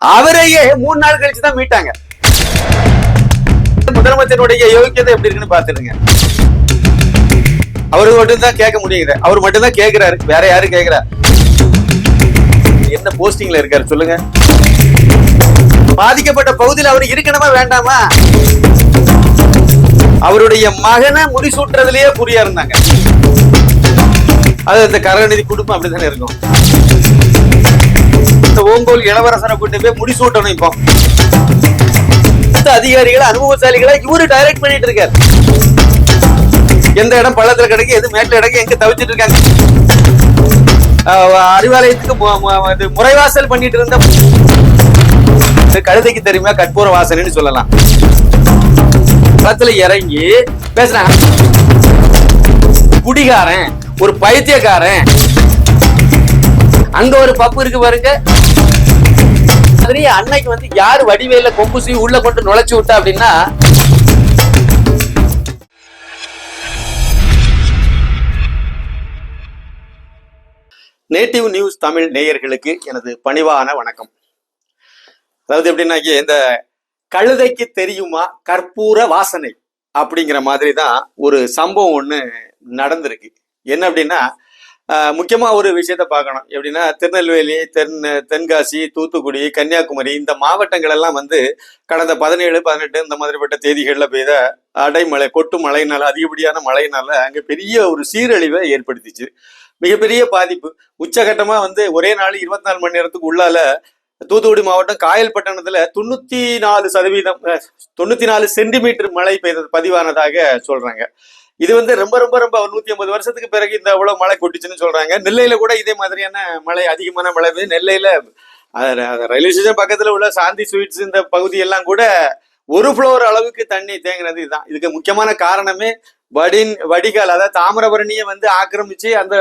அவரையே மூணு நாள் கழிச்சு தான் மீட்டாங்க. முதலமைச்சருடைய யோகியதை எப்படி இருக்குன்னு பாத்துருங்க அவரு மட்டும் தான் கேட்க முடியுது. அவர் மட்டும் தான் கேக்குறாரு வேற யாரு கேக்குறா என்ன போஸ்டிங்ல இருக்காரு சொல்லுங்க. பாதிக்கப்பட்ட பகுதியில் அவர் இருக்கணுமா வேண்டாமா? அவருடைய மகனை முடிசூட்டுறதுலயே குறியா இருந்தாங்க அது இந்த கருணாநிதி குடும்பம் அப்படித்தானே இருக்கும். இந்த ஓங்கோல் இளவரசனை கொண்டு போய் முடிசூட்டணும் இப்போ. அதிகாரிகளை அனுபவசாலிகளை இவரு டைரக்ட் பண்ணிட்டு இருக்காரு. எந்த இடம் பள்ளத்துல கிடக்கு எது மேட்ல கிடக்கு எங்க தவிச்சிட்டு இருக்காங்க. அறிவாலயத்துக்கு இது முறைவாசல் பண்ணிட்டு இருந்த இது கழுதைக்கு தெரியுமா? கற்பூர வாசனைன்னு சொல்லலாம். களத்துல இறங்கி பேசுறாங்க. குடிகாரன் ஒரு பைத்தியக்காரன் அங்க ஒரு பப்பு இருக்கு பாருங்க. அன்னைக்கு வந்து யாரு வடிவேல கொம்பு சீவி உள்ள கொண்டு நுழைச்சு விட்டா அப்படின்னா நேட்டிவ் நியூஸ் தமிழ் நேயர்களுக்கு எனது பணிவான வணக்கம். அதாவது எப்படின்னாக்கி இந்த கழுதைக்கு தெரியுமா கற்பூர வாசனை அப்படிங்கிற மாதிரி தான் ஒரு சம்பவம் ஒன்று நடந்திருக்கு. என்ன அப்படின்னா முக்கியமாக ஒரு விஷயத்த பார்க்கணும். எப்படின்னா திருநெல்வேலி தென் தென்காசி தூத்துக்குடி கன்னியாகுமரி இந்த மாவட்டங்கள் எல்லாம் வந்து கடந்த பதினேழு பதினெட்டு இந்த மாதிரிப்பட்ட தேதிகளில் பெய்த அடைமழை கொட்டு மழையினால அதிகப்படியான மழையினால அங்கே பெரிய ஒரு சீரழிவை ஏற்படுத்திச்சு. மிகப்பெரிய பாதிப்பு. உச்சகட்டமாக வந்து ஒரே நாள் இருபத்தி நாலு மணி நேரத்துக்கு உள்ளால தூத்துக்குடி மாவட்டம் காயல்பட்டணத்துல தொண்ணூத்தி நாலு சதவீதம் தொண்ணூற்றி தொண்ணூத்தி நாலு சென்டிமீட்டர் மழை பெய்தது பதிவானதாக சொல்றாங்க. இது வந்து ரொம்ப ரொம்ப ரொம்ப நூத்தி ஐம்பது வருஷத்துக்கு பிறகு இந்த அவ்வளவு மழை கொட்டுச்சுன்னு சொல்றாங்க. நெல்லையில கூட இதே மாதிரியான மழை அதிகமான மழை பெய்யுது நெல்லையில ரயில்வே ஸ்டேஷன் பக்கத்துல உள்ள சாந்தி ஸ்வீட்ஸ் இந்த பகுதி எல்லாம் கூட ஒரு ஃப்ளோர் அளவுக்கு தண்ணி தேங்கினது இதுதான். இதுக்கு முக்கியமான காரணமே வடின் வடிகால் அதாவது தாமிரபரணியை வந்து ஆக்கிரமிச்சு அந்த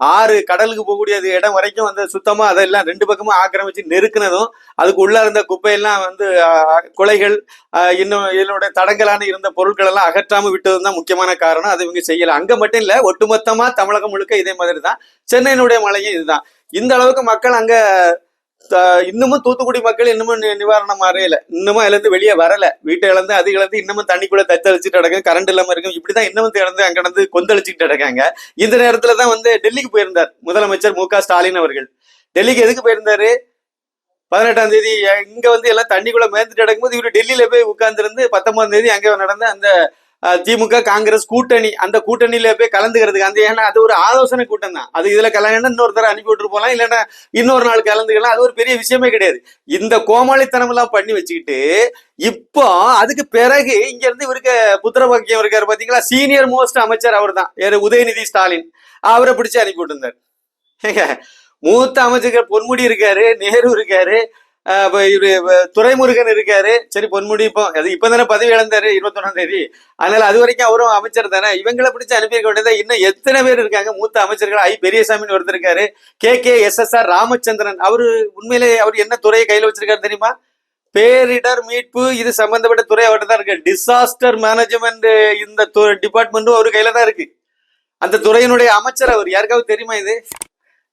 ஆறு கடலுக்கு போகக்கூடிய இடம் வரைக்கும் வந்து சுத்தமா அதெல்லாம் ரெண்டு பக்கமும் ஆக்கிரமிச்சு நெருக்குனதும் அதுக்கு உள்ள இருந்த குப்பையெல்லாம் வந்து குலைகள் இன்னும் இதனுடைய தடங்கலான இருந்த பொருட்கள் எல்லாம் அகற்றாம விட்டதும் தான் முக்கியமான காரணம். அதை இவங்க செய்யல. அங்க மட்டும் இல்ல ஒட்டுமொத்தமா தமிழகம் முழுக்க இதே மாதிரி தான். சென்னையினுடைய மலையும் இதுதான். இந்த அளவுக்கு மக்கள் அங்க இன்னமும் தூத்துக்குடி மக்கள் இன்னமும் நிவாரணம் அறையல. இன்னமும் அதுல வெளியே வரல. வீட்டை இழந்து அது இழந்து இன்னமும் தண்ணிக்குள்ள தத்தளிச்சுட்டு கிடக்கு. கரண்ட் இல்லாம இருக்கும் இப்படிதான் இன்னமும் இழந்து அங்க நடந்து கொந்தளிச்சுட்டு கிடக்காங்க இந்த நேரத்துல தான் வந்து டெல்லிக்கு போயிருந்தார் முதலமைச்சர் மு ஸ்டாலின் அவர்கள். டெல்லிக்கு எதுக்கு போயிருந்தாரு? பதினெட்டாம் தேதி இங்க வந்து எல்லாம் தண்ணிக்குள்ள மேய்ந்துட்டு கிடக்கும்போது இவரு டெல்லியில போய் உட்கார்ந்திருந்து பத்தொன்பதாம் தேதி அங்க நடந்த அந்த திமுக காங்கிரஸ் கூட்டணி அந்த கூட்டணியில போய் கலந்துக்கிறதுக்கு அந்த ஏன்னா அது ஒரு ஆலோசனை கூட்டம் தான் அது இதுல கலந்து இன்னொரு தடவை அனுப்பி விட்டு போகலாம் இல்லைன்னா இன்னொரு நாள் கலந்துக்கலாம் அது ஒரு பெரிய விஷயமே கிடையாது. இந்த கோமாளித்தனம் எல்லாம் பண்ணி வச்சுக்கிட்டு இப்போ அதுக்கு பிறகு இங்க இருந்து இவருக்கு புத்திரபாக்கியம் இருக்காரு பாத்தீங்களா? சீனியர் மோஸ்ட் அமைச்சர் அவர் தான் உதயநிதி ஸ்டாலின். அவரை பிடிச்சு அனுப்பி விட்டுருந்தார். மூத்த அமைச்சர்கள் பொன்முடி இருக்காரு நேரு இருக்காரு இவரு துரைமுருகன் இருக்காரு. சரி பொன்முடி இப்போ அது இப்பதானே பதவி இழந்தாரு இருபத்தொன்னாம் தேதி. அதனால அது வரைக்கும் அவரும் அமைச்சர் தானே. இவங்களை பிடிச்சி அனுப்பியிருக்க வேண்டியதா இன்னும் எத்தனை பேர் இருக்காங்க? மூத்த அமைச்சர்கள் ஐ பெரியசாமின்னு ஒருத்தர் இருக்காரு. K K S S R Ramachandran. அவரு உண்மையிலே அவர் என்ன துறையை கையில வச்சிருக்காரு தெரியுமா? பேரிடர் மீட்பு இது சம்பந்தப்பட்ட துறை அவர்கிட்ட தான் இருக்கு. டிசாஸ்டர் மேனேஜ்மெண்ட் இந்த டிபார்ட்மெண்ட்டும் அவர் கையில தான் இருக்கு. அந்த துறையினுடைய அமைச்சர் அவர். யாருக்காவது தெரியுமா இது?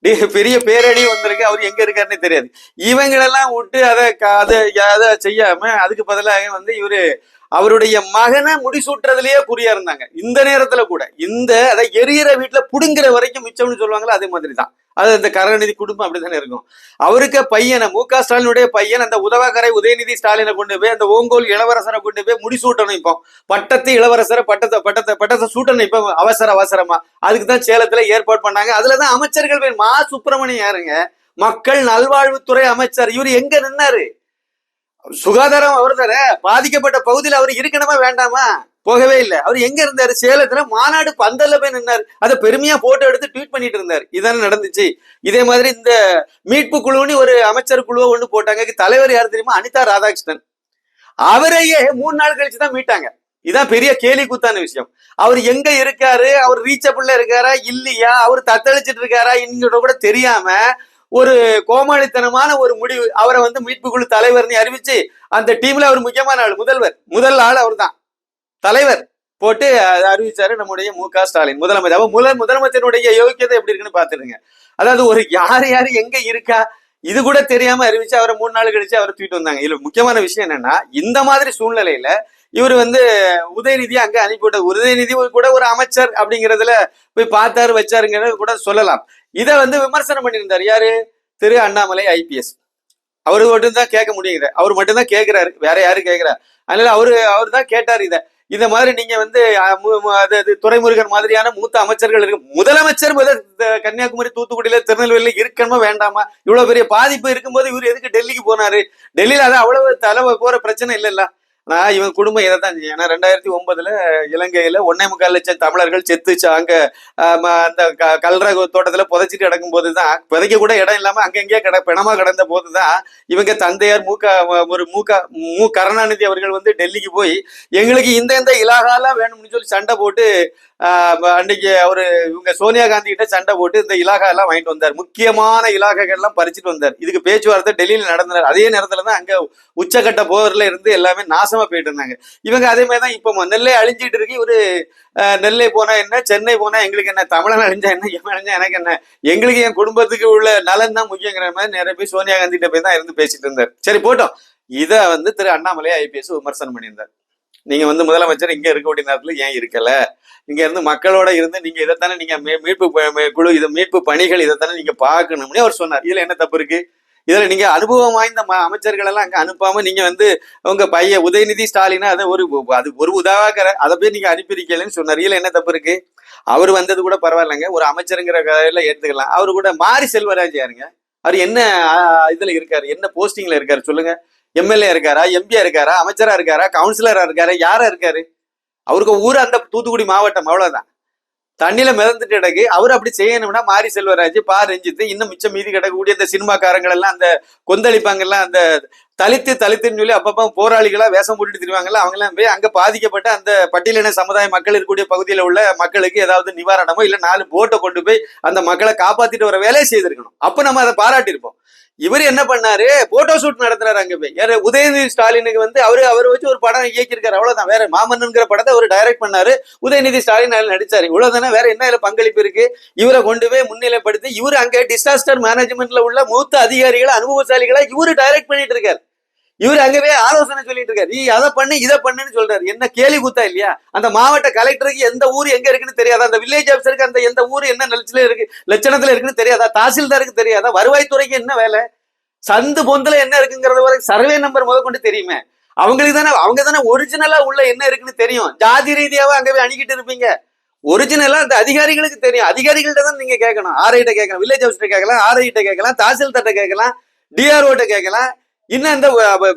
பெரிய பேரடி வந்திருக்கு. அவர் எங்க இருக்காருன்னே தெரியாது. இவங்களெல்லாம் விட்டு அதை அதை அதை செய்யாம அதுக்கு பதிலாக வந்து இவரு அவருடைய மகனை முடிசூட்டுறதுலயே குறியா இருந்தாங்க. இந்த நேரத்துல கூட இந்த அதை எரியற வீட்டுல புடுங்குற வரைக்கும் மிச்சம்னு சொல்லுவாங்களா அதே மாதிரி தான் அது அந்த கருணாநிதி குடும்பம் அப்படித்தானே இருக்கும். அவருக்கு பையனை மு க ஸ்டாலினுடைய பையன் அந்த உதவகரை உதயநிதி ஸ்டாலினை கொண்டு போய் அந்த ஓங்கோல் இளவரசரை கொண்டு போய் முடிசூட்டணும் இப்போ. பட்டத்து இளவரசரை பட்டத்தை பட்டத்தை பட்டத்தை சூட்டணும் இப்போ அவசர அவசரமா. அதுக்கு தான் சேலத்துல ஏற்பாடு பண்ணாங்க. அதுலதான் அமைச்சர்கள் பேர் மா சுப்பிரமணியம் யாருங்க? மக்கள் நல்வாழ்வுத்துறை அமைச்சர். இவர் எங்க நின்னாரு? சுகாதாரம் அவர் தானே பாதிக்கப்பட்ட பகுதியில் அவர் இருக்கணுமா வேண்டாமா? போகவே இல்லை. அவர் எங்க இருந்தாரு? சேலத்துல மாநாடு பந்தல்ல போய் நின்னாரு. அதை பெருமையா போட்டோ எடுத்து ட்வீட் பண்ணிட்டு இருந்தாரு. இதானே நடந்துச்சு. இதே மாதிரி இந்த மீட்பு குழுன்னு ஒரு அமைச்சர் குழுவை ஒண்ணு போட்டாங்க. தலைவர் யார் தெரியுமா? அனிதா ராதாகிருஷ்ணன். அவரையே மூணு நாள் கழிச்சு தான் மீட்டாங்க. இதான் பெரிய கேலி கூத்தான விஷயம். அவர் எங்க இருக்காரு? அவர் ரீச்சபிள்ல இருக்காரா? இல்லையா? அவர் தத்தளிச்சிட்டு இருக்காரா? இன்னொரு கூட தெரியாம ஒரு கோமாளித்தனமான ஒரு முடிவு அவரை வந்து மீட்பு குழு தலைவர்னு அறிவிச்சு அந்த டீம்ல அவர் முக்கியமான ஆள் முதல்வர். முதல் ஆள் அவர் தான் தலைவர் போட்டு அறிவிச்சாரு நம்முடைய மு க ஸ்டாலின். முதலமைச்சர். அப்ப முதல் முதலமைச்சருடைய யோக்கியதை எப்படி இருக்குன்னு பாத்துருங்க அதாவது ஒரு யார் யார் எங்க இருக்கா? இது கூட தெரியாம அறிவிச்சு அவரை மூணு நாள் கழிச்சு அவரை தூக்கிட்டு வந்தாங்க. இதுல முக்கியமான விஷயம் என்னன்னா இந்த மாதிரி சூழ்நிலையில இவர் வந்து உதயநிதி அங்க அனுப்பிவிட்ட உதயநிதி கூட ஒரு அமைச்சர் அப்படிங்கறதுல போய் பார்த்தாரு வச்சாருங்கிறத கூட சொல்லலாம். இதை வந்து விமர்சனம் பண்ணியிருந்தார் யாரு? திரு அண்ணாமலை ஐபிஎஸ். அவரு மட்டும்தான் கேட்க முடியுங்க அவர் மட்டும்தான் கேட்கிறாரு. வேற யாரும் கேட்கிறாரு அதனால அவரு அவர் தான் கேட்டார் இதை. இந்த மாதிரி நீங்க வந்து அஹ், அது துரைமுருகன் மாதிரியான மூத்த அமைச்சர்கள் இருக்கு. முதலமைச்சர் முதல் கன்னியாகுமரி தூத்துக்குடியில திருநெல்வேலியில இருக்கணுமா வேண்டாமா? இவ்வளவு பெரிய பாதிப்பு இருக்கும்போது இவர் எதுக்கு டெல்லிக்கு போனாரு? டெல்லியில அது அவ்வளவு தலை போற பிரச்சனை இல்லைல்ல. நான் இவன் குடும்பம் இதை தான் ஏன்னா ரெண்டாயிரத்தி ஒன்பதுல இலங்கையில ஒன்னே முக்கால் லட்சம் தமிழர்கள் செத்துச்சு. அங்க ம- அந்த க- கல்ற தோட்டத்துல புதைச்சிட்டு கிடக்கும் போது தான் புதைக்க கூட இடம் இல்லாம அங்கங்கேயே கிட பிணமா கிடந்த போது தான் இவங்க தந்தையார் மூக்க ஒரு மூக்க மு கருணாநிதி அவர்கள் வந்து டெல்லிக்கு போய் எங்களுக்கு இந்த இந்த இலாகாலாம் வேணும்னு சொல்லி சண்டை போட்டு அன்னைக்கு அவரு இவங்க சோனியா காந்தி கிட்ட சண்டை போட்டு இந்த இலாகா எல்லாம் வாங்கிட்டு வந்தார். முக்கியமான இலாகாக்கள் எல்லாம் பறிச்சுட்டு வந்தார். இதுக்கு பேச்சுவார்த்தை டெல்லியில நடந்தார் அதே நேரத்துல தான் அங்க உச்சக்கட்ட போர்ல இருந்து எல்லாமே நாசமா போயிட்டு இருந்தாங்க. இவங்க அதே மாதிரி தான் இப்போ நெல்லை அழிஞ்சிட்டு இருக்கு. ஒரு நெல்லை போனா என்ன சென்னை போனா எங்களுக்கு என்ன தமிழன் அழிஞ்சா என்ன இவன் அழிஞ்சா எனக்கு என்ன? எங்களுக்கு என் குடும்பத்துக்கு உள்ள நலன் தான் முக்கியங்கிற மாதிரி நிறைய பேர் சோனியா காந்தி கிட்ட போய் தான் இருந்து பேசிட்டு இருந்தார். சரி போட்டோம். இதை வந்து திரு அண்ணாமலை ஐபிஎஸ் விமர்சனம் பண்ணியிருந்தார். நீங்க வந்து முதலமைச்சர் இங்க இருக்க வேண்டிய நேரத்துல ஏன் இருக்கல? இங்க இருந்து மக்களோட இருந்து நீங்க இதைத்தானே நீங்க மீட்பு குழு இது மீட்பு பணிகள் இதைத்தானே நீங்க பார்க்கணும்னு அவர் சொன்னார். இதுல என்ன தப்பு இருக்கு? இதுல நீங்க அனுபவம் வாய்ந்த ம- அமைச்சர்கள் எல்லாம் அங்க அனுப்பாம நீங்க வந்து உங்க பையன் உதயநிதி ஸ்டாலினா அதை ஒரு அது ஒரு உதவாக்கிற அதை போய் நீங்க அனுப்பியிருக்கலன்னு சொன்னார். இதுல என்ன தப்பு இருக்கு? அவர் வந்தது கூட பரவாயில்லைங்க. ஒரு அமைச்சருங்கிற கதையில எடுத்துக்கலாம். அவரு கூட மாரி செல்வராஜ் யாருங்க? அவர் என்ன இதுல இருக்காரு? என்ன போஸ்டிங்ல இருக்காரு சொல்லுங்க. எம்எல்ஏ இருக்காரா? எம்பியா இருக்காரா? அமைச்சரா இருக்காரா? கவுன்சிலரா இருக்காரா? யாரா இருக்காரு? அவருக்கு ஊர் அந்த தூத்துக்குடி மாவட்டம் அவ்வளவுதான். தண்ணியில மிதந்துட்டு கிடக்கு அவர் அப்படி செய்யணும்னா மாரி செல்வராஜ் பா ரஞ்சித்து இன்னும் மிச்சம் மீதி கிடக்கக்கூடிய இந்த சினிமாக்காரங்கள் எல்லாம் அந்த கொந்தளிப்பாங்கெல்லாம் அந்த தலித்து தலித்துன்னு சொல்லி அப்பப்போ போராளிகளாக வேஷம் போட்டுட்டு திருவாங்கல்ல அவங்களாம் போய் அங்கே பாதிக்கப்பட்ட அந்த பட்டியலின சமுதாய மக்கள் இருக்கக்கூடிய பகுதியில் உள்ள மக்களுக்கு ஏதாவது நிவாரணமோ இல்லை நாலு போட்டை கொண்டு போய் அந்த மக்களை காப்பாற்றிட்டு வர வேலையை செய்திருக்கணும். அப்போ நம்ம அதை பாராட்டியிருப்போம். இவர் என்ன பண்ணாரு? போட்டோ ஷூட் நடத்துறாரு அங்க போய். யாரு உதயநிதி ஸ்டாலினுக்கு வந்து அவரு அவர் வச்சு ஒரு படம் இயக்கியிருக்காரு. அவ்வளவுதான். வேற மாமன்னன்கிற படத்தை அவர் டைரக்ட் பண்ணாரு. உதயநிதி ஸ்டாலின் அதில் நடிச்சாரு. இவ்வளவுதானே வேற என்ன இதுல பங்களிப்பு இருக்கு? இவரை கொண்டு போய் முன்னிலைப்படுத்தி இவர் அங்க டிசாஸ்டர் மேனேஜ்மெண்ட்ல உள்ள மூத்த அதிகாரிகளை அனுபவசாலிகளை இவரு டைரக்ட் பண்ணிட்டு இருக்காரு. இவர் அங்கவே ஆலோசனை சொல்லிட்டு இருக்காரு. நீ அதை பண்ணு இதை பண்ணுன்னு சொல்றாரு. என்ன கேலி கூத்தா இல்லையா? அந்த மாவட்ட கலெக்டருக்கு எந்த ஊர் எங்க இருக்குன்னு தெரியாதா? அந்த வில்லேஜ் ஆஃபீஸருக்கு அந்த எந்த ஊர் என்ன நிலச்சில இருக்கு லட்சணத்துல இருக்குன்னு தெரியாதா? தாசில்தாருக்கு தெரியாதா? வருவாய்த்துறைக்கு என்ன வேலை? சந்து பொந்துல என்ன இருக்குங்கிறத வரை சர்வே நம்பர் முதற்கொண்டு கொண்டு தெரியுமே. அவங்களுக்கு தானே அவங்க தானே ஒரிஜினலா உள்ள என்ன இருக்குன்னு தெரியும். ஜாதி ரீதியாவே அங்கவே போய் அணுகிட்டு இருப்பீங்க? ஒரிஜினலா அந்த அதிகாரிகளுக்கு தெரியும். அதிகாரிகள்ட்ட தான் நீங்க கேட்கணும். ஆர்ஐட்ட கேட்கலாம் வில்லேஜ் ஆஃபீஸ்ட்ட கேட்கலாம் ஆர்ஐட்ட கேட்கலாம் தாசில்தார்ட்ட கேட்கலாம் டிஆர்ஓட்ட கேட்கலாம். இன்னும் இந்த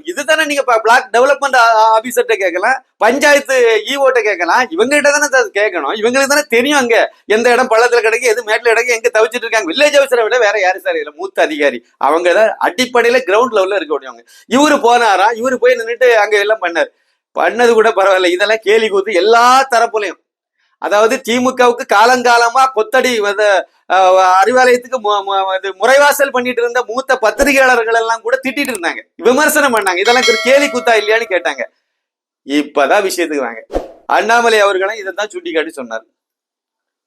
இதுதானே நீங்க பிளாக் டெவலப்மெண்ட் ஆபீசர்கிட்ட கேட்கலாம் பஞ்சாயத்து ஈஓட்ட கேட்கலாம் இவங்ககிட்ட தானே கேட்கணும் இவங்களுக்கு தானே தெரியும் அங்க எந்த இடம் பள்ளத்துல கிடைக்கு எது மேட்ல கிடைக்கு எங்க தவிச்சிட்டு இருக்காங்க. வில்லேஜ் ஆஃபீஸரை விட வேற யாரு சார் இதுல மூத்த அதிகாரி. அவங்க தான் அடிப்படையில கிரவுண்ட் லெவல்ல இருக்க முடியவங்க இவரு போனாரா? இவரு போய் நின்னுட்டு அங்க எல்லாம் பண்ணார். பண்ணது கூட பரவாயில்ல. இதெல்லாம் கேலி கூத்து எல்லா தரப்புலையும். அதாவது திமுகவுக்கு காலங்காலமா கொத்தடி அறிவாலயத்துக்கு இது முறைவாசல் பண்ணிட்டு இருந்த மூத்த பத்திரிகையாளர்கள் எல்லாம் கூட திட்டிட்டு இருந்தாங்க. விமர்சனம் பண்ணாங்க. இதெல்லாம் ஒரு கேலி கூத்தா இல்லையான்னு கேட்டாங்க. இப்பதான் விஷயத்துக்கு வாங்க அண்ணாமலை அவர்களும் இதை தான் சுட்டி காட்டி சொன்னார்.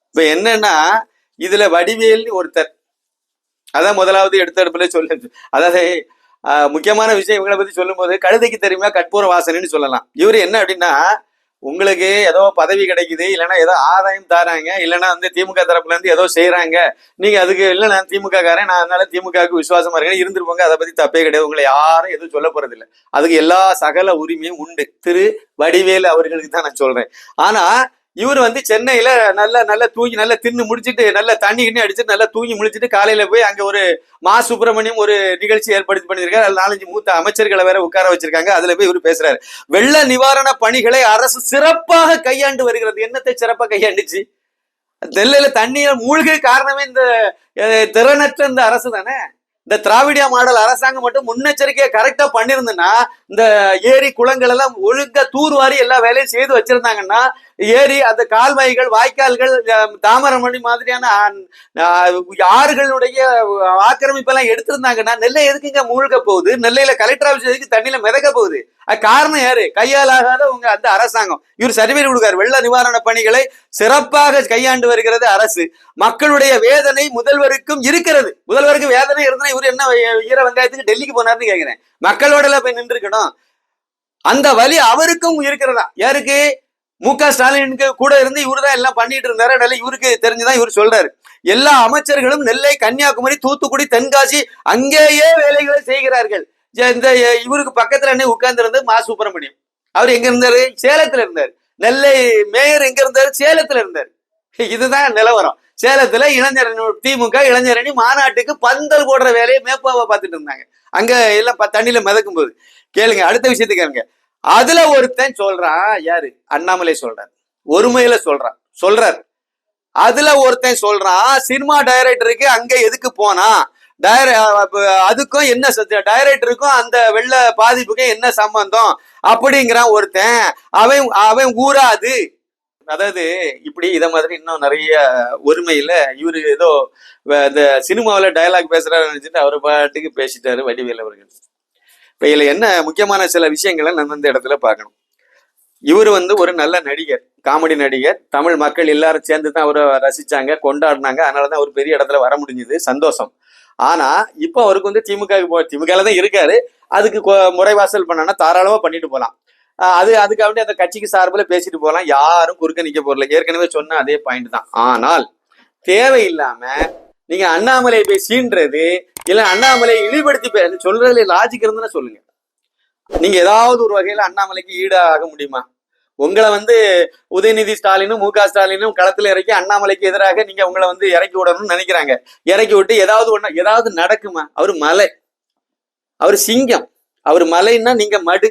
இப்ப என்னன்னா இதுல வடிவேல் ஒருத்தர் அதான் முதலாவது எடுத்த எடுப்புல அதாவது முக்கியமான விஷயம் இவங்களை பத்தி சொல்லும்போது கழுதைக்கு தெரியுமா கற்பூர வாசனைன்னு சொல்லலாம். இவர் என்ன அப்படின்னா உங்களுக்கு ஏதோ பதவி கிடைக்குது இல்லைன்னா ஏதோ ஆதாயம் தராங்க இல்லைன்னா வந்து திமுக தரப்புல இருந்து ஏதோ செய்யறாங்க நீங்க அதுக்கு இல்லை நான் திமுக காரன் நான் அதனால திமுகவுக்கு விசுவாசமா இருக்கேன் இருந்திருப்பாங்க அதை பத்தி தப்பே கிடையாது. உங்களை யாரும் எதுவும் சொல்ல போறது இல்லை. அதுக்கு எல்லா சகல உரிமையும் உண்டு. திரு வடிவேலு அவர்களுக்கு தான் நான் சொல்றேன். ஆனா இவர் வந்து சென்னையில நல்லா நல்லா தூங்கி நல்லா தின்னு முடிச்சிட்டு நல்லா தண்ணி கிண்ணி அடிச்சுட்டு நல்லா தூங்கி முடிச்சுட்டு காலையில போய் அங்க ஒரு மா சுப்பிரமணியம் ஒரு நிகழ்ச்சி ஏற்படுத்தி பண்ணியிருக்காரு. அதுல நாலஞ்சு மூத்த அமைச்சர்களை வேற உட்கார வச்சிருக்காங்க. அதுல போய் இவர் பேசுறாரு. வெள்ள நிவாரண பணிகளை அரசு சிறப்பாக கையாண்டு வருகிறது. என்னத்தை சிறப்பாக கையாண்டுச்சு? நெல்லையில தண்ணியில மூழ்க காரணமே இந்த திறனற்ற இந்த அரசு தானே இந்த திராவிடியா மாடல் அரசாங்கம் மட்டும் முன்னெச்சரிக்கையை கரெக்டா பண்ணிருந்ததுன்னா இந்த ஏரி குளங்கள் எல்லாம் ஒழுங்கா தூர்வாரி எல்லா வேலையும் செய்து வச்சிருந்தாங்கன்னா ஏரி அந்த கால்வாய்கள் வாய்க்கால்கள் தாமரமணி மாதிரியான அஹ், ஆறுகளுடைய ஆக்கிரமிப்பெல்லாம் எடுத்திருந்தாங்கன்னா நெல்லை எதுக்குங்க மூழ்க போகுது? நெல்லையில கலெக்டர் ஆஃபீஸ் எதுக்கு தண்ணியில மிதக்க போகுது? அது காரணம் யாரு? கையாலாகாத உங்க அந்த அரசாங்கம். இவர் சர்டிபிகேட் கொடுக்காரு. வெள்ள நிவாரண பணிகளை சிறப்பாக கையாண்டு வருகிறது அரசு. மக்களுடைய வேதனை முதல்வருக்கும் இருக்கிறது. முதல்வருக்கு வேதனை இருந்தா இவர் என்ன ஈர வெங்காயத்துக்கு டெல்லிக்கு போனாருன்னு கேக்குறேன். மக்களோட எல்லாம் போய் நின்று இருக்கணும் அந்த வழி அவருக்கும் இருக்கிறதா? யாருக்கு? மு க ஸ்டாலினுக்கு கூட இருந்து இவரு தான் எல்லாம் பண்ணிட்டு இருந்தாரு. அதனால இவருக்கு தெரிஞ்சுதான் இவர் சொல்றாரு. எல்லா அமைச்சர்களும் நெல்லை கன்னியாகுமரி தூத்துக்குடி தென்காசி அங்கேயே வேலைகளை செய்கிறார்கள். இந்த இவருக்கு பக்கத்துல என்ன உட்கார்ந்து இருந்தது மா சுப்பிரமணியம். அவர் எங்க இருந்தாரு? சேலத்துல இருந்தார். நெல்லை மேயர் எங்க இருந்தாரு? சேலத்துல இருந்தார். இதுதான் நிலவரம். சேலத்துல இளைஞர் திமுக இளைஞரணி மாநாட்டுக்கு பந்தல் போடுற வேலையை மேப்பாவை பார்த்துட்டு இருந்தாங்க. அங்க எல்லாம் ப- தண்ணியில மிதக்கும் போது கேளுங்க அடுத்த விஷயத்துக்கு கேளுங்க. அதுல ஒருத்தன் சொல்றான் யாரு? அண்ணாமலை சொல்றார். ஒருமையில சொல்றான். சொல்றார். அதுல ஒருத்தன் சொல்றான் சினிமா டைரக்டருக்கு அங்க எதுக்கு போனா? டைர- அதுக்கும் என்ன டைரக்டருக்கும் அந்த வெள்ள பாதிப்புக்கும் என்ன சம்பந்தம்? அப்படிங்கிறான் ஒருத்தன். அவன் அவன் ஊராது. அதாவது இப்படி இதை மாதிரி இன்னும் நிறைய ஒருமையில இவரு ஏதோ இந்த சினிமாவில டயலாக் பேசுறாரு நினைச்சிட்டு அவர் பாட்டுக்கு பேசிட்டாரு வடிவேல் அவர்கள். இப்ப இதுல என்ன முக்கியமான சில விஷயங்களை நம்ம இந்த இடத்துல பார்க்கணும். இவர் வந்து ஒரு நல்ல நடிகர் காமெடி நடிகர். தமிழ் மக்கள் எல்லாரும் சேர்ந்து தான் அவரை ரசிச்சாங்க கொண்டாடினாங்க. அதனாலதான் அவர் பெரிய இடத்துல வர முடிஞ்சது. சந்தோஷம். ஆனா இப்போ அவருக்கு வந்து திமுக போ தான் இருக்காரு. அதுக்கு முறைவாசல் பண்ணனா தாராளமா பண்ணிட்டு போகலாம் அது அதுக்காக அந்த கட்சிக்கு சார்பில் பேசிட்டு போகலாம். யாரும் குறுக்க நிற்க போறல ஏற்கனவே சொன்ன அதே பாயிண்ட் தான். ஆனால் தேவையில்லாம நீங்க அண்ணாமலையை போய் சீன்றது இல்ல அண்ணாமலையை இழிவுபடுத்தி சொல்றதுல லாஜிக் இருந்துன்னா சொல்லுங்க. நீங்க ஏதாவது ஒரு வகையில அண்ணாமலைக்கு ஈடாக முடியுமா? உங்களை வந்து உதயநிதி ஸ்டாலினும் மு க ஸ்டாலினும் களத்துல இறக்கி அண்ணாமலைக்கு எதிராக நீங்க உங்களை வந்து இறக்கி விடணும்னு நினைக்கிறாங்க. இறக்கி விட்டு ஏதாவது ஒண்ணு ஏதாவது நடக்குமா? அவர் மலை. அவர் சிங்கம். அவர் மலைன்னா நீங்க மடு.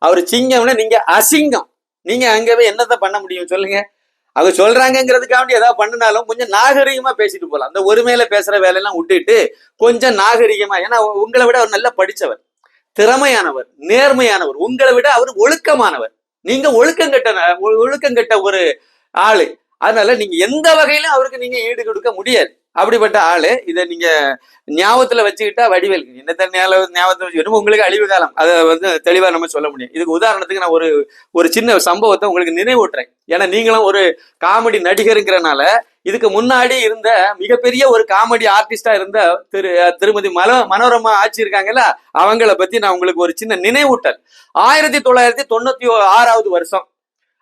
அவர் சிங்கம்னா நீங்க அசிங்கம். நீங்க அங்கவே என்னத்த பண்ண முடியும் சொல்லுங்க. அவங்க சொல்றாங்கிறதுக்காக ஏதாவது பண்ணினாலும் கொஞ்சம் நாகரிகமா பேசிட்டு போகலாம் அந்த ஒருமையில பேசுற வேலையெல்லாம் விட்டுட்டு கொஞ்சம் நாகரிகமா. ஏன்னா உங்களை விட அவர் நல்லா படித்தவர் திறமையானவர் நேர்மையானவர். உங்களை விட அவர் ஒழுக்கமானவர். நீங்க ஒழுக்கம் கெட்ட ஒழுக்கம் கெட்ட ஒரு ஆளு. அதனால நீங்க எந்த வகையிலும் அவருக்கு நீங்க ஈடு கொடுக்க முடியாது. அப்படிப்பட்ட ஆளு. இதை நீங்க ஞாபகத்துல வச்சுக்கிட்டா வடிவேல். என்னத்த ஞாபகம் ஞாபகத்துல உங்களுக்கு அழிவு காலம். அதை வந்து தெளிவா நம்ம சொல்ல முடியும். இதுக்கு உதாரணத்துக்கு நான் ஒரு ஒரு சின்ன சம்பவத்தை உங்களுக்கு நினைவூட்டுறேன். ஏன்னா நீங்களும் ஒரு காமெடி நடிகருங்கிறனால இதுக்கு முன்னாடி இருந்த மிகப்பெரிய ஒரு காமெடி ஆர்டிஸ்டா இருந்த திரு திருமதி மல மனோரமா ஆட்சி இருக்காங்கல்ல அவங்கள பத்தி நான் உங்களுக்கு ஒரு சின்ன நினைவூட்டல். ஆயிரத்தி தொள்ளாயிரத்தி தொண்ணூத்தி ஆறாவது வருஷம்.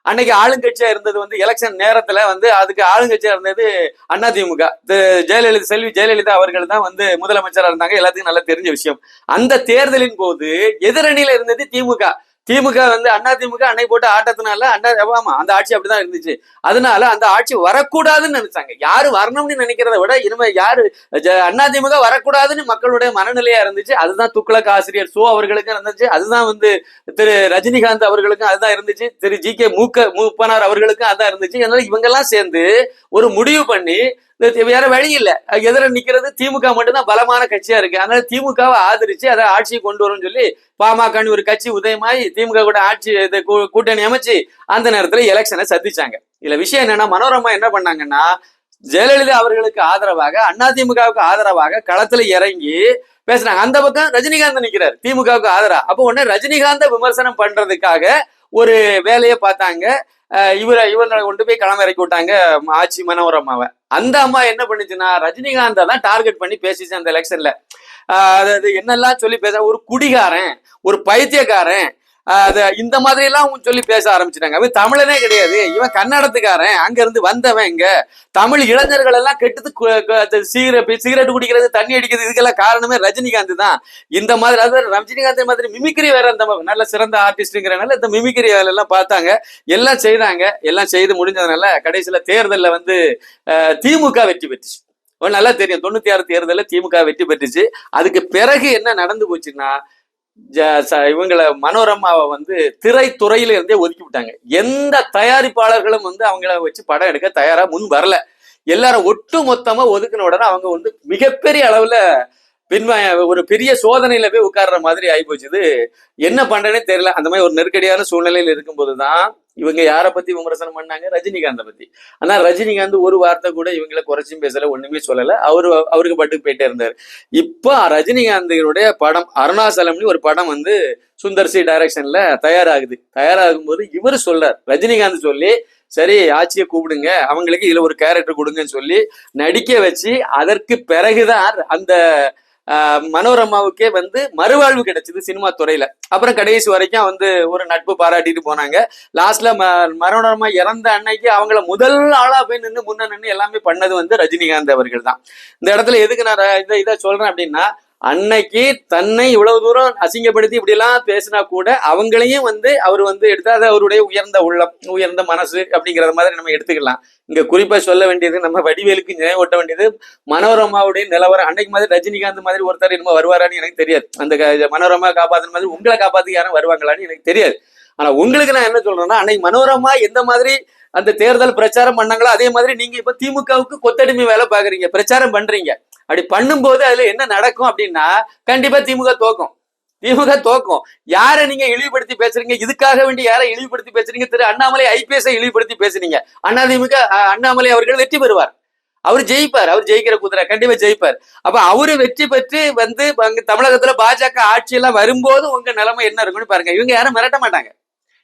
அன்னைக்கு ஆளுங்கட்சியா இருந்தது வந்து எலெக்ஷன் நேரத்துல வந்து அதுக்கு ஆளுங்கட்சியா இருந்தது அதிமுக திரு ஜெயலலிதா செல்வி ஜெயலலிதா அவர்கள் தான் வந்து முதலமைச்சரா இருந்தாங்க. எல்லாத்துக்கும் நல்லா தெரிஞ்ச விஷயம். அந்த தேர்தலின் போது எதிரணியில இருந்தது திமுக. திமுக வந்து அண்ணா திமுக அன்னை போட்டு ஆட்டத்தினால அண்ணா ஆமா அந்த ஆட்சி அப்படிதான் இருந்துச்சு. அதனால அந்த ஆட்சி வரக்கூடாதுன்னு நினைச்சாங்க. யாரு வரணும்னு நினைக்கிறத விட இனிமே யாரு ஜ- அண்ணா திமுக வரக்கூடாதுன்னு மக்களுடைய மனநிலையா இருந்துச்சு. அதுதான் துக்ளக் ஆசிரியர் சோ அவர்களுக்கும் இருந்துச்சு. அதுதான் வந்து திரு ரஜினிகாந்த் அவர்களுக்கும் அதுதான் இருந்துச்சு. திரு ஜி கே மூக்க மூப்பனார் அவர்களுக்கும் அதான் இருந்துச்சு. அதனால இவங்கெல்லாம் சேர்ந்து ஒரு முடிவு பண்ணி வேற வழி இல்லை. எதிர நிக்கிறது திமுக மட்டும்தான் பலமான கட்சியா இருக்கு. அதனால திமுகவை ஆதரிச்சு அதை ஆட்சியை கொண்டு வரும்னு சொல்லி பாமகன்னு ஒரு கட்சி உதயமாயி திமுக கூட ஆட்சி கூ- கூட்டணி அமைச்சு அந்த நேரத்துல எலெக்ஷனை சந்திச்சாங்க. இதுல விஷயம் என்னன்னா மனோரமா என்ன பண்ணாங்கன்னா ஜெயலலிதா அவர்களுக்கு ஆதரவாக அதிமுகவுக்கு ஆதரவாக களத்துல இறங்கி பேசுறாங்க. அந்த பக்கம் ரஜினிகாந்த் நிக்கிறார் திமுகவுக்கு ஆதரவா. அப்போ உடனே ரஜினிகாந்த விமர்சனம் பண்றதுக்காக ஒரு வேலையை பார்த்தாங்க. இவரை இவங்களை கொண்டு போய் களம் இறக்கி விட்டாங்க ஆட்சி மனோரமாவை. அந்த அம்மா என்ன பண்ணுச்சுன்னா ரஜினிகாந்தை தான் டார்கெட் பண்ணி பேசிச்சு அந்த எலெக்ஷன்ல அதாவது என்னெல்லாம் சொல்லி பேச ஒரு குடிகாரன் ஒரு பைத்தியக்காரன் அது இந்த மாதிரி எல்லாம் சொல்லி பேச ஆரம்பிச்சிட்டாங்க. அவன் தமிழனே கிடையாது. இவன் கன்னடத்துக்காரன். அங்க இருந்து வந்தவன் இங்க. தமிழ் இளைஞர்கள் எல்லாம் கெட்டது சிகரெட் சிகரெட் குடிக்கிறது தண்ணி அடிக்கிறது இதுக்கெல்லாம் காரணமே ரஜினிகாந்த் தான். இந்த மாதிரி அதாவது ரஜினிகாந்த் மாதிரி மிமிக்ரி வேற அந்த நல்ல சிறந்த ஆர்டிஸ்ட்ங்கிறனால இந்த மிமிக்ரி வேலை எல்லாம் பார்த்தாங்க. எல்லாம் செய்தாங்க. எல்லாம் செய்து முடிஞ்சதுனால கடைசியில தேர்தல்ல வந்து திமுக வெற்றி பெற்றுச்சு. ஒரு நல்லா தெரியும். தொண்ணூத்தி ஆறு தேர்தலில் திமுக வெற்றி பெற்றுச்சு. அதுக்கு பிறகு என்ன நடந்து போச்சுன்னா இவங்கள மனோரமாவை வந்து திரைத்துறையில இருந்தே ஒதுக்கி விட்டாங்க. எந்த தயாரிப்பாளர்களும் வந்து அவங்கள வச்சு படம் எடுக்க தயாரா முன் வரல. எல்லாரும் ஒட்டு மொத்தமா ஒதுக்கின உடனே அவங்க வந்து மிகப்பெரிய அளவுல பின்வ ஒரு பெரிய சோதனையில போய் உட்கார்ற மாதிரி ஆயிப்போச்சு. இது என்ன பண்றேனே தெரியல. அந்த மாதிரி ஒரு நெருக்கடியான சூழ்நிலையில இருக்கும்போது தான் இவங்க யாரை பத்தி விமர்சனம் பண்ணாங்க? ரஜினிகாந்தை பத்தி. ஆனா ரஜினிகாந்த் ஒரு வார்த்தை கூட இவங்களை குறைச்சும் பேசல ஒண்ணுமே சொல்லல. அவரு அவருக்கு பட்டுக்கு போயிட்டே இருந்தாரு. இப்போ ரஜினிகாந்தினுடைய படம் அருணாசலம்னு ஒரு படம் வந்து சுந்தர் சி டைரக்ஷன்ல தயாராகுது. தயாராகும் போது இவர் சொல்றார் ரஜினிகாந்த் சொல்லி சரி ஆட்சியை கூப்பிடுங்க. அவங்களுக்கு இதுல ஒரு கேரக்டர் கொடுங்கன்னு சொல்லி நடிக்க வச்சு அதற்கு பிறகுதான் அந்த மனோரமாவுக்கே வந்து மறுவாழ்வு கிடைச்சது சினிமா துறையில. அப்புறம் கடைசி வரைக்கும் வந்து ஒரு நட்பு பாராட்டிட்டு போனாங்க. லாஸ்ட்ல ம மனோரமா இறந்த அன்னைக்கு அவங்கள முதல் ஆளா போய் நின்று முன்ன நின்று எல்லாமே பண்ணது வந்து ரஜினிகாந்த் அவர்கள் தான். இந்த இடத்துல எதுக்கு நான் இதை இதை சொல்றேன் அப்படின்னா அன்னைக்கு தன்னை இவ்வளவு தூரம் அசிங்கப்படுத்தி இப்படி எல்லாம் பேசினா கூட அவங்களையும் வந்து அவர் வந்து எடுத்தா அது அவருடைய உயர்ந்த உள்ளம் உயர்ந்த மனசு அப்படிங்கிற மாதிரி நம்ம எடுத்துக்கலாம். இங்க குறிப்பா சொல்ல வேண்டியது நம்ம வடிவேலுக்கு நினைவூட்ட வேண்டியது மனோரமாவுடைய நிலவரம். அன்னைக்கு மாதிரி ரஜினிகாந்த் மாதிரி ஒருத்தர் என்னமோ வருவாரான்னு எனக்கு தெரியாது. அந்த மனோரமா காப்பாத்துற மாதிரி உங்களை காப்பாத்து யாரும் வருவாங்களான்னு எனக்கு தெரியாது. ஆனா உங்களுக்கு நான் என்ன சொல்றேன்னா அன்னைக்கு மனோரமா எந்த மாதிரி அந்த தேர்தல் பிரச்சாரம் பண்ணாங்களோ? அதே மாதிரி நீங்க இப்ப திமுகவுக்கு கொத்தடிமை வேலை பாக்குறீங்க பிரச்சாரம் பண்றீங்க. அப்படி பண்ணும்போது அதுல என்ன நடக்கும் அப்படின்னா கண்டிப்பா திமுக தோக்கும். திமுக தோக்கும். யாரை நீங்க இழிவுபடுத்தி பேசுறீங்க? இதுக்காக வேண்டி யாரை இழிவுபடுத்தி பேசுறீங்க? திரு அண்ணாமலை ஐபிஎஸ் இழிவுபடுத்தி பேசுறீங்க அதிமுக திமுக அண்ணாமலை அவர்கள் வெற்றி பெறுவார். அவர் ஜெயிப்பார். அவர் ஜெயிக்கிற குதிரை கண்டிப்பா ஜெயிப்பார். அப்ப அவரு வெற்றி பெற்று வந்து அங்க தமிழகத்துல பாஜக ஆட்சி எல்லாம் வரும்போது உங்க நிலைமை என்ன இருக்கும்னு பாருங்க. இவங்க யாரும் மிரட்ட மாட்டாங்க.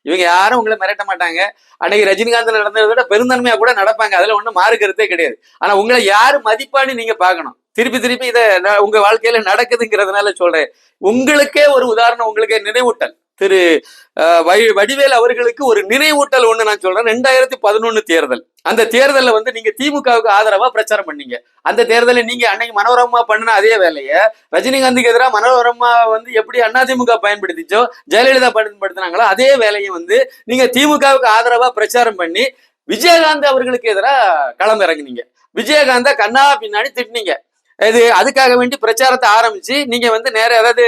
இவங்க யாரும் உங்களை மிரட்ட மாட்டாங்க. அன்னைக்கு ரஜினிகாந்த்ல நடந்ததை விட பெருந்தன்மையா கூட நடப்பாங்க. அதுல ஒண்ணும் மாறு கருத்தே கிடையாது. ஆனா உங்களை யாரு மதிப்பான்னு நீங்க பார்க்கணும். திருப்பி திருப்பி இதை உங்க வாழ்க்கையில நடக்குதுங்கிறதுனால சொல்றேன். உங்களுக்கே ஒரு உதாரணம் உங்களுக்கே நினைவூட்டல். திரு அஹ், வடி- வடிவேல் அவர்களுக்கு ஒரு நினைவூட்டல் ஒண்ணு நான் சொல்றேன். ரெண்டாயிரத்தி பதினொன்னு தேர்தல். அந்த தேர்தலில் வந்து நீங்க திமுகவுக்கு ஆதரவா பிரச்சாரம் பண்ணீங்க. அந்த தேர்தலில் நீங்க அன்னைக்கு மனோரமா பண்ணின அதே வேலையை ரஜினிகாந்துக்கு எதிராக மனோரமா வந்து எப்படி அதிமுக பயன்படுத்திச்சோ ஜெயலலிதா பயன்படுத்தினாங்களோ அதே வேலையை வந்து நீங்க திமுகவுக்கு ஆதரவா பிரச்சாரம் பண்ணி விஜயகாந்த் அவர்களுக்கு எதிராக களம் இறங்குனீங்க விஜயகாந்த கண்ணா பின்னாடி திட்டினீங்க. இது அதுக்காக வேண்டி பிரச்சாரத்தை ஆரம்பிச்சு நீங்க வந்து நேர அதாவது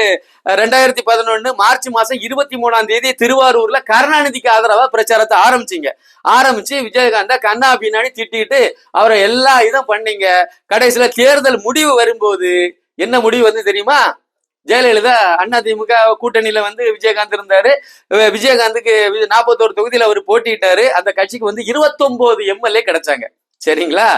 ரெண்டாயிரத்தி பதினொன்னு மார்ச் மாசம் இருபத்தி மூணாம் தேதி திருவாரூர்ல கருணாநிதிக்கு ஆதரவா பிரச்சாரத்தை ஆரம்பிச்சீங்க. ஆரம்பிச்சு விஜயகாந்த கண்ணா பின்னாடி திட்டிட்டு அவரை எல்லா இதும் பண்ணீங்க. கடைசியில தேர்தல் முடிவு வரும்போது என்ன முடிவு வந்து தெரியுமா? ஜெயலலிதா அண்ணா திமுக கூட்டணியில வந்து விஜயகாந்த் இருந்தாரு. விஜயகாந்துக்கு நாற்பத்தோரு தொகுதியில அவர் போட்டிட்டாரு அந்த கட்சிக்கு வந்து இருபத்தொன்பது எம்எல்ஏ கிடைச்சாங்க. சரிங்களா?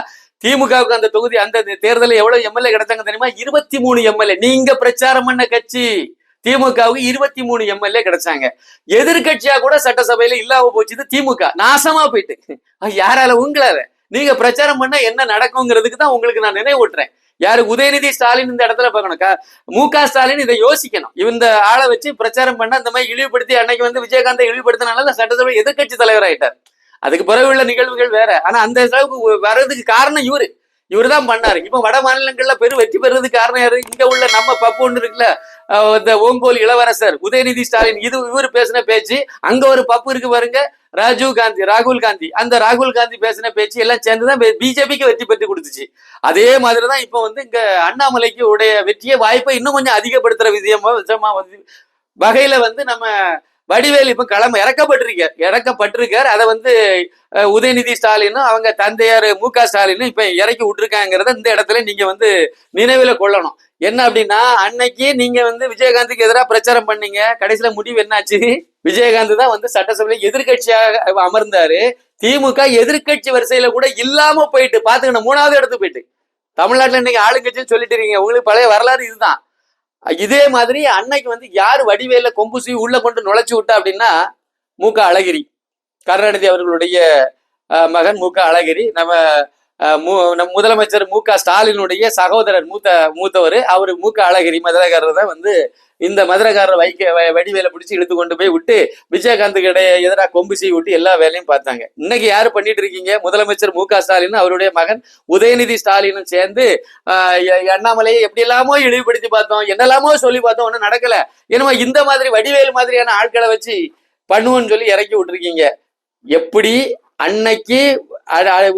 திமுகவுக்கு அந்த தொகுதி அந்த தேர்தலில் எவ்வளவு எம்எல்ஏ கிடைச்சாங்க தெரியுமா? இருபத்தி மூணு எம்எல்ஏ. நீங்க பிரச்சாரம் பண்ண கட்சி. திமுகவுக்கு இருபத்தி மூணு எம்எல்ஏ கிடைச்சாங்க. எதிர்கட்சியா கூட சட்டசபையில இல்லாம போச்சுது திமுக. நாசமா போயிட்டு. யாரால? உங்களால. நீங்க பிரச்சாரம் பண்ணா என்ன நடக்குங்கிறதுக்கு தான் உங்களுக்கு நான் நினைவூட்டுறேன். யாரு? உதயநிதி ஸ்டாலின் இந்த இடத்துல பார்க்கணும். க- மு க ஸ்டாலின் இதை யோசிக்கணும். இந்த ஆளை வச்சு பிரச்சாரம் பண்ண இந்த மாதிரி இழிவுபடுத்தி அன்னைக்கு வந்து விஜயகாந்தை இழிவுபடுத்தினால சட்டசபை எதிர்க்கட்சி தலைவர் ஆயிட்டார் அதுக்கு பிறகு உள்ள நிகழ்வுகள் வேற. ஆனா அந்த அளவுக்கு வர்றதுக்கு காரணம் இவரு. இவரு தான் பண்ணாரு. இப்ப வட மாநிலங்கள்ல பெரும் வெற்றி பெறுறதுக்கு காரணம் யாரு? இங்க உள்ள நம்ம பப்பு ஒன்று இருக்குல்ல இந்த ஓங்கோல் இளவரசர் உதயநிதி ஸ்டாலின். இது இவர் பேசின பேச்சு அங்க ஒரு பப்பு இருக்கு பாருங்க ராஜீவ் காந்தி ராகுல் காந்தி. அந்த ராகுல் காந்தி பேசின பேச்சு எல்லாம் சேர்ந்துதான் பிஜேபிக்கு வெற்றி பெற்று கொடுத்துச்சு. அதே மாதிரிதான் இப்ப வந்து இங்க அண்ணாமலைக்கு உடைய வெற்றியை வாய்ப்பை இன்னும் கொஞ்சம் அதிகப்படுத்துற விஷயமா விஷயமா வந்து வகையில வந்து நம்ம வடிவேல் இப்ப களம் இறக்கப்பட்டிருக்கார். இறக்கப்பட்டிருக்கார். அதை வந்து உதயநிதி ஸ்டாலினும் அவங்க தந்தையார் மு க ஸ்டாலினும் இப்ப இறக்கி விட்டுருக்காங்கிறத இந்த இடத்துல நீங்க வந்து நினைவுல கொள்ளணும். என்ன அப்படின்னா அன்னைக்கு நீங்க வந்து விஜயகாந்துக்கு எதிராக பிரச்சாரம் பண்ணீங்க. கடைசியில முடிவு என்னாச்சு? விஜயகாந்த் தான் வந்து சட்டசபையில எதிர்கட்சியாக அமர்ந்தாரு. திமுக எதிர்க்கட்சி வரிசையில கூட இல்லாம போயிட்டு பாத்துக்கணும் மூணாவது இடத்துக்கு போயிட்டு. தமிழ்நாட்டில் இன்னைக்கு ஆளுங்கட்சின்னு சொல்லிட்டு இருக்கீங்க. உங்களுக்கு பழைய வரலாறு இதுதான். இதே மாதிரி அன்னைக்கு வந்து யார் வடிவேல கொம்பு சீவி உள்ள கொண்டு நுழைச்சு விட்டா அப்படின்னா மூக்க அழகிரி. கருணாநிதி அவர்களுடைய மகன் மூக்க அழகிரி. நம்ம அஹ், மு- முதலமைச்சர் மு க ஸ்டாலினுடைய சகோதரர் மூத்த மூத்தவர். அவர் மு க அழகிரி. மதுரகாரர் தான் வந்து இந்த மதுரகாரர் வைக்க வ- வடிவேல பிடிச்சி இழுத்து கொண்டு போய் விட்டு விஜயகாந்துக்கு இடைய எதிராக கொம்பு செய்ய விட்டு எல்லா வேலையும் பார்த்தாங்க. இன்னைக்கு யாரு பண்ணிட்டு இருக்கீங்க? முதலமைச்சர் மு க ஸ்டாலின் அவருடைய மகன் உதயநிதி ஸ்டாலினும் சேர்ந்து ஆஹ் அண்ணாமலையை எப்படி எல்லாமோ இழிவுபடுத்தி பார்த்தோம் என்னெல்லாமோ சொல்லி பார்த்தோம் ஒன்றும் நடக்கல. என்னமோ இந்த மாதிரி வடிவேல் மாதிரியான ஆட்களை வச்சு பண்ணுவோன்னு சொல்லி இறக்கி விட்டுருக்கீங்க. எப்படி அன்னைக்கு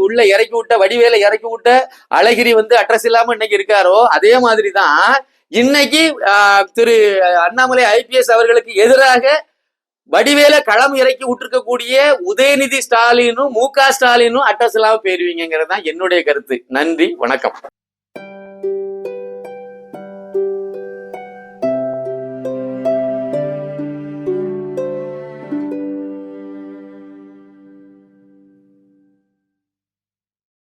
உள்ள இறக்கி விட்ட வடிவேல இறக்கி விட்ட அழகிரி வந்து அட்ரஸ் இல்லாம இன்னைக்கு இருக்காரோ அதே மாதிரி தான் இன்னைக்கு ஆஹ், திரு அண்ணாமலை ஐபிஎஸ் அவர்களுக்கு எதிராக வடிவேல களம் இறக்கி விட்டுருக்கக்கூடிய உதயநிதி ஸ்டாலினும் மு க ஸ்டாலினும் அட்ரஸ் இல்லாம போயிருவீங்கிறது தான் என்னுடைய கருத்து. நன்றி வணக்கம்.